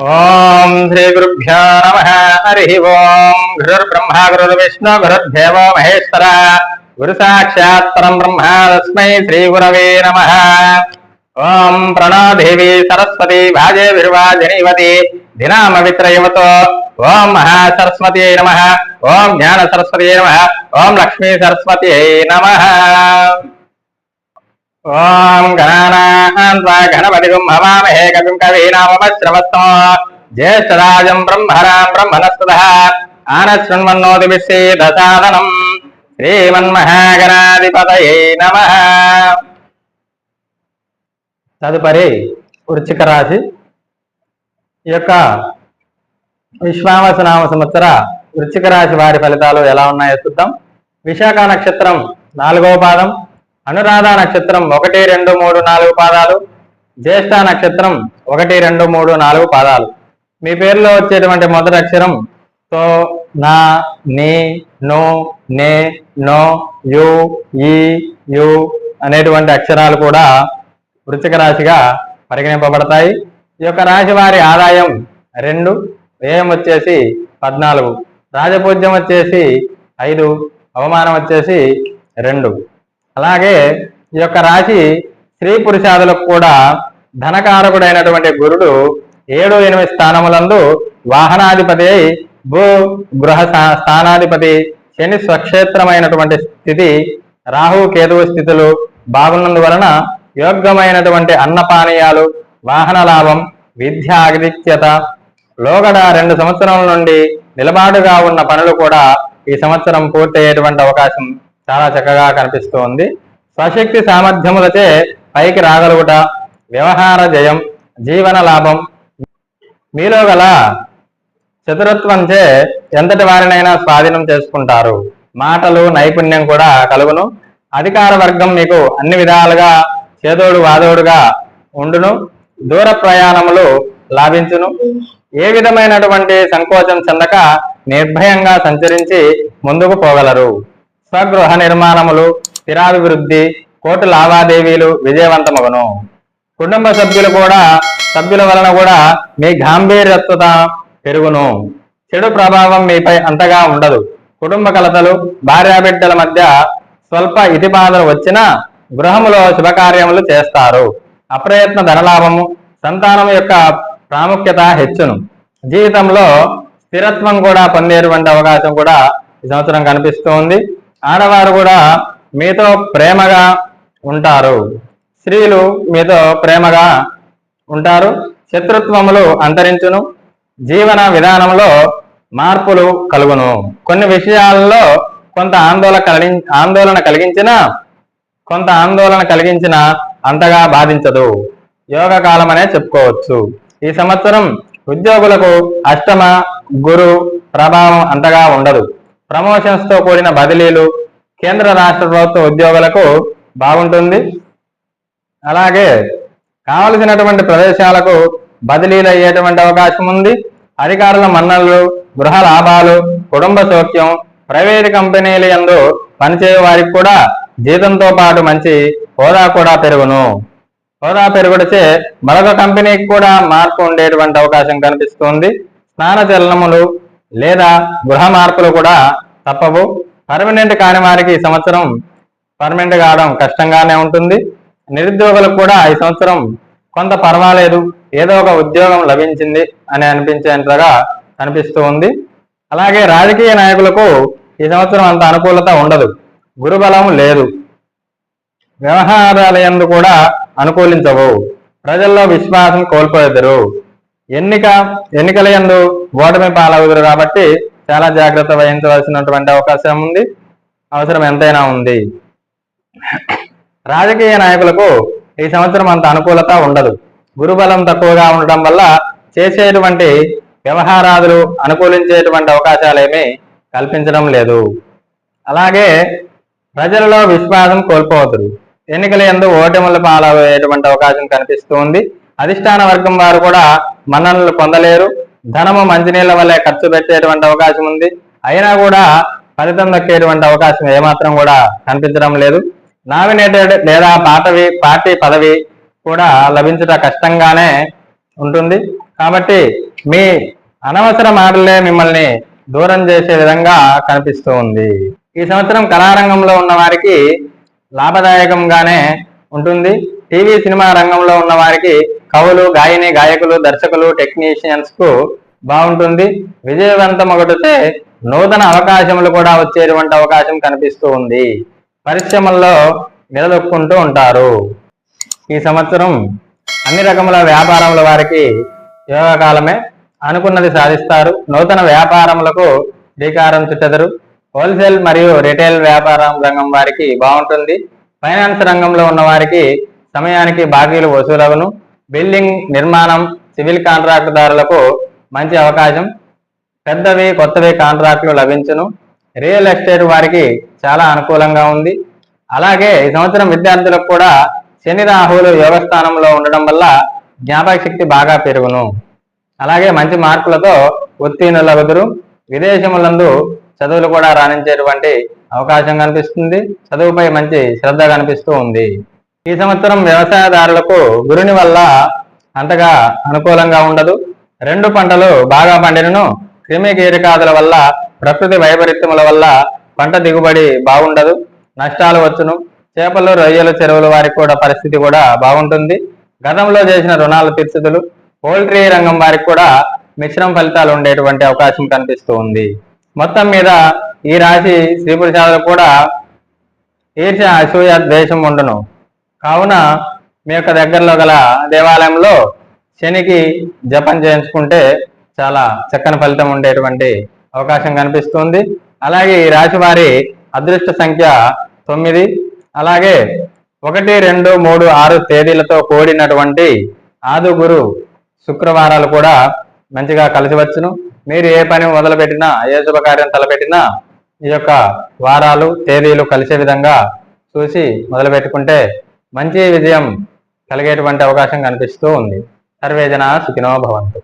ఓం శ్రీ గురుభ్యో నమ. హరి ఓం. గురుర్బ్రహ్మ గురుర్విష్ణు గురుర్దేవో మహేశ్వర. గురు సాక్షాత్ పరం బ్రహ్మ తస్మై శ్రీ గురవే నమ. ఓం ప్రణోదేవి సరస్వతి భాజే విర్వాజనీవతి. దినామ విత్రయవతో ఓం మహా సరస్వతి నమ. ఓం జ్ఞాన సరస్వతి నమ. ఓం లక్ష్మీ సరస్వతి నమ. ఓం గణానాన్వా గణపతిగం హవామహే కవిం కవీనామశ్రవస్తో. జ్యేష్ఠరాజం బ్రహ్మరాం బ్రహ్మణస్పద ఆనశృణ్వన్నోతి విశ్వేదసాదనం శ్రీమన్మహాగణాధిపతయే నమ. తదుపరి వృచ్చిక రాశి ఈ యొక్క విశ్వావసనామ సంవత్సర వృచ్చిక రాశి వారి ఫలితాలు ఎలా ఉన్నాయో చూద్దాం. విశాఖ నక్షత్రం నాలుగవ పాదం. అనురాధ నక్షత్రం ఒకటి రెండు మూడు నాలుగు పాదాలు. జ్యేష్ఠ నక్షత్రం ఒకటి రెండు మూడు నాలుగు పాదాలు. మీ పేరులో వచ్చేటువంటి మొదటి అక్షరం తో నా నీ నో నే నో యు ఈ యు అనేటువంటి అక్షరాలు కూడా వృశ్చిక రాశిగా పరిగణింపబడతాయి. ఈ యొక్క రాశి వారి ఆదాయం రెండు వ్యయం వచ్చేసి పద్నాలుగు రాజపూజ్యం వచ్చేసి ఐదు అవమానం వచ్చేసి రెండు. అలాగే ఈ యొక్క రాశి స్త్రీ పురుషాదులకు కూడా ధనకారకుడైనటువంటి గురుడు ఏడు ఎనిమిది స్థానములందు వాహనాధిపతి అయి భూ గృహ స్థానాధిపతి శని స్వక్షేత్రమైనటువంటి స్థితి రాహు కేతువు స్థితులు బాగున్నందువలన యోగ్యమైనటువంటి అన్నపానీయాలు వాహన లాభం విద్య ఆధిక్యత లోగడ రెండు సంవత్సరాల నుండి నిలబాటుగా ఉన్న పనులు కూడా ఈ సంవత్సరం పూర్తయ్యేటువంటి అవకాశం చాలా చక్కగా కనిపిస్తూ ఉంది స్వశక్తి సామర్థ్యములచే పైకి రాగలుగుట వ్యవహార జయం జీవన లాభం మీలో గల చతురత్వంచే ఎంతటి వారినైనా స్వాధీనం చేసుకుంటారు. మాటలు నైపుణ్యం కూడా కలుగును. అధికార వర్గం మీకు అన్ని విధాలుగా చేదోడు వాదోడుగా ఉండును. దూర ప్రయాణములు లాభించును. ఏ విధమైనటువంటి సంకోచం చెందక నిర్భయంగా సంచరించి ముందుకు పోగలరు. స్వగృహ నిర్మాణములు స్థిరాభివృద్ధి కోర్టు లావాదేవీలు విజయవంతమగును. కుటుంబ సభ్యులు కూడా సభ్యుల వలన కూడా మీ గాంభీర్యత్వత పెరుగును. చెడు ప్రభావం మీపై అంతగా ఉండదు. కుటుంబ కలతలు భార్యాబిడ్డల మధ్య స్వల్ప ఇతిబాధలు వచ్చినా గృహములో శుభకార్యములు చేస్తారు. అప్రయత్న ధనలాభము సంతానం యొక్క ప్రాముఖ్యత హెచ్చును. జీవితంలో స్థిరత్వం కూడా పొందేటువంటి అవకాశం కూడా ఈ సంవత్సరం కనిపిస్తోంది ఆడవారు కూడా మీతో ప్రేమగా ఉంటారు. స్త్రీలు మీతో ప్రేమగా ఉంటారు. శత్రుత్వములు అంతరించును. జీవన విధానంలో మార్పులు కలుగును. కొన్ని విషయాల్లో కొంత ఆందోళన కలిగి ఆందోళన కలిగించిన కొంత ఆందోళన కలిగించిన అంతగా బాధించదు. యోగ కాలం అనే చెప్పుకోవచ్చు. ఈ సంవత్సరం ఉద్యోగులకు అష్టమ గురు ప్రభావం అంతగా ఉండదు. ప్రమోషన్స్తో కూడిన బదిలీలు కేంద్ర రాష్ట్ర ప్రభుత్వ ఉద్యోగులకు బాగుంటుంది. అలాగే కావలసినటువంటి ప్రదేశాలకు బదిలీలు అయ్యేటువంటి అవకాశం ఉంది. అధికారుల మన్ననలు గృహ లాభాలు కుటుంబ సౌఖ్యం ప్రైవేటు కంపెనీల యందు పనిచేయ వారికి కూడా జీతంతో పాటు మంచి హోదా కూడా పెరుగును. హోదా పెరుగుడితే మరొక కంపెనీకి కూడా మార్పు ఉండేటువంటి అవకాశం కనిపిస్తుంది. స్నాన చలనములు లేదా గృహ మార్పులు కూడా తప్పవు. పర్మనెంట్ కాని వారికి ఈ సంవత్సరం పర్మనెంట్ కావడం కష్టంగానే ఉంటుంది. నిరుద్యోగులకు కూడా ఈ సంవత్సరం కొంత పర్వాలేదు. ఏదో ఒక ఉద్యోగం లభించింది అని అనిపించేంతగా కనిపిస్తూ ఉంది. అలాగే రాజకీయ నాయకులకు ఈ సంవత్సరం అంత అనుకూలత ఉండదు. గురుబలం లేదు. వ్యవహారాలయందు కూడా అనుకూలించవు ప్రజల్లో విశ్వాసం కోల్పోయిద్దరు. ఎన్నిక ఎన్నికల యందు ఓటమి పాలవుదురు కాబట్టి చాలా జాగ్రత్త వహించవలసినటువంటి అవకాశం ఉంది. అవసరం ఎంతైనా ఉంది. రాజకీయ నాయకులకు ఈ సంవత్సరం అంత అనుకూలత ఉండదు. గురుబలం తక్కువగా ఉండటం వల్ల చేసేటువంటి వ్యవహారాదులు అనుకూలించేటువంటి అవకాశాలేమీ కల్పించడం లేదు. అలాగే ప్రజలలో విశ్వాసం కోల్పోవద్దు. ఎన్నికల ఎందు ఓటముల పాలయ్యేటువంటి అవకాశం కనిపిస్తూ ఉంది. అధిష్టాన వర్గం వారు కూడా మన్ననలు పొందలేరు. ధనము మంచినీళ్ళ వల్లే ఖర్చు పెట్టేటువంటి అవకాశం ఉంది. అయినా కూడా ఫలితం దక్కేటువంటి అవకాశం ఏమాత్రం కూడా కనిపించడం లేదు. నామినేటెడ్ లేదా పాటవి పార్టీ పదవి కూడా లభించుట కష్టంగానే ఉంటుంది. కాబట్టి మీ అనవసర మాటలే మిమ్మల్ని దూరం చేసే విధంగా కనిపిస్తూ ఉంది. ఈ సంవత్సరం కళారంగంలో ఉన్న వారికి లాభదాయకంగానే ఉంటుంది. టీవీ సినిమా రంగంలో ఉన్న వారికి కవులు గాయని గాయకులు దర్శకులు టెక్నీషియన్స్కు బాగుంటుంది. విజయవంతం ఒకటితే నూతన అవకాశములు కూడా వచ్చేటువంటి అవకాశం కనిపిస్తూ ఉంది. పరిశ్రమల్లో నిలదొక్కుంటూ ఉంటారు. ఈ సంవత్సరం అన్ని రకముల వ్యాపారముల వారికి యోగకాలమే అనుకున్నది సాధిస్తారు. నూతన వ్యాపారములకు శ్రీకారం చుట్టెదరు. హోల్సేల్ మరియు రిటైల్ వ్యాపారం రంగం వారికి బాగుంటుంది. ఫైనాన్స్ రంగంలో ఉన్న వారికి సమయానికి బాకీలు వసూలవును. బిల్డింగ్ నిర్మాణం సివిల్ కాంట్రాక్టుదారులకు మంచి అవకాశం. పెద్దవి కొత్తవి కాంట్రాక్టులు లభించును. రియల్ ఎస్టేట్ వారికి చాలా అనుకూలంగా ఉంది. అలాగే ఈ సంవత్సరం విద్యార్థులకు కూడా శని రాహువులు యోగస్థానంలో ఉండడం వల్ల జ్ఞాపక శక్తి బాగా పెరుగును. అలాగే మంచి మార్కులతో ఉత్తీర్ణులగుదురు విదేశములందు చదువులు కూడా రాణించేటువంటి అవకాశం కనిపిస్తుంది. చదువుపై మంచి శ్రద్ధ కనిపిస్తూ ఉంది. ఈ సంవత్సరం వ్యవసాయదారులకు గురుని వల్ల అంతగా అనుకూలంగా ఉండదు. రెండు పంటలు బాగా పండినను క్రిమి కీటకాదుల వల్ల ప్రకృతి వైపరీత్యముల వల్ల పంట దిగుబడి బాగుండదు నష్టాలు వచ్చును. చేపలు రొయ్యలు చెరువులు వారికి కూడా పరిస్థితి కూడా బాగుంటుంది. గతంలో చేసిన రుణాల తీర్చుదులు. పౌల్ట్రీ రంగం వారికి కూడా మిశ్రమ ఫలితాలు ఉండేటువంటి అవకాశం కనిపిస్తూ ఉంది. మొత్తం మీద ఈ రాశి స్త్రీ పురుషాదులు కూడా ఈర్ష అసూయ ద్వేషం ఉండును. కావున మీ యొక్క దగ్గరలో గల దేవాలయంలో శనికి జపం చేయించుకుంటే చాలా చక్కని ఫలితం ఉండేటువంటి అవకాశం కనిపిస్తుంది. అలాగే ఈ రాశి వారి అదృష్ట సంఖ్య తొమ్మిది. అలాగే ఒకటి రెండు మూడు ఆరు తేదీలతో కూడినటువంటి ఆదుగురు శుక్రవారాలు కూడా మంచిగా కలిసి వచ్చును. మీరు ఏ పని మొదలుపెట్టినా ఏ శుభకార్యం తలపెట్టినా ఈ యొక్క వారాలు తేదీలు కలిసే విధంగా చూసి మొదలుపెట్టుకుంటే మంచి విజయం కలిగేటువంటి అవకాశం కనిపిస్తూ ఉంది. సర్వేజన సుఖినో భవంతు.